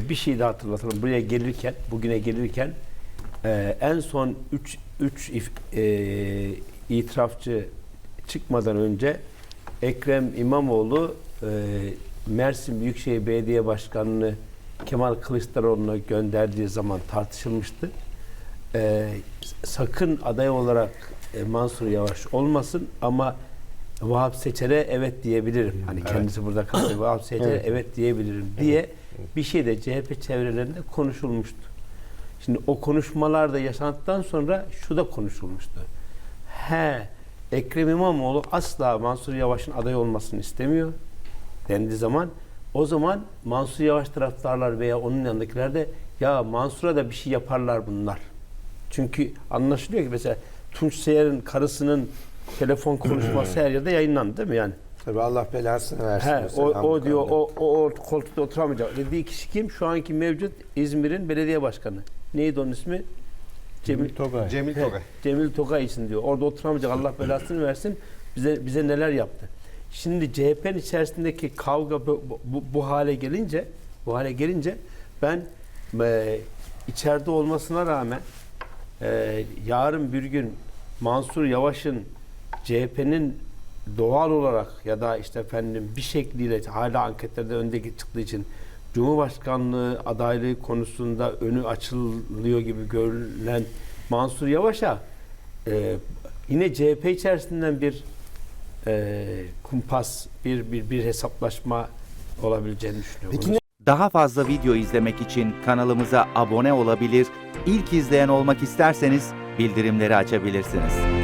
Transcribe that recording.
Ee, bir şey daha hatırlatalım. Buraya gelirken, bugüne gelirken e, en son 3 3 itirafçı çıkmadan önce Ekrem İmamoğlu e, Mersin Büyükşehir Belediye Başkanı'nı Kemal Kılıçdaroğlu'na gönderdiği zaman tartışılmıştı. E, sakın aday olarak e, Mansur Yavaş olmasın ama Vahap Seçer'e evet diyebilirim. Hani kendisi burada kalıyor. Vahap Seçer'e evet. Evet. diyebilirim diye bir şey de CHP çevrelerinde konuşulmuştu. Şimdi o konuşmalarda yaşandıktan sonra şu da konuşulmuştu. He, Ekrem İmamoğlu asla Mansur Yavaş'ın aday olmasını istemiyor dendiği zaman o zaman Mansur Yavaş taraftarlar veya onun yanındakiler de ya Mansur'a da bir şey yaparlar bunlar. Çünkü anlaşılıyor ki mesela Tunç Seyer'in karısının telefon konuşması her yerde yayınlandı değil mi yani? Tabii Allah belasını versin. He, o, o diyor o, o, o koltukta oturamayacak. Dediği kişi kim? Şu anki mevcut İzmir'in belediye başkanı. Neydi onun ismi? Cemil Togay. Cemil He, Togay. Cemil Togay için diyor. Orada oturamayacak Allah belasını versin. Bize bize neler yaptı. Şimdi CHP'nin içerisindeki kavga bu, bu, bu hale gelince bu hale gelince ben e, içeride olmasına rağmen e, yarın bir gün Mansur Yavaş'ın CHP'nin doğal olarak ya da işte efendim bir şekliyle hala anketlerde önde çıktığı için Cumhurbaşkanlığı adaylığı konusunda önü açılıyor gibi görülen Mansur Yavaş'a e, yine CHP içerisinden bir e, kumpas, bir, bir bir hesaplaşma olabileceğini düşünüyorum. Peki Daha fazla video izlemek için kanalımıza abone olabilir, ilk izleyen olmak isterseniz bildirimleri açabilirsiniz.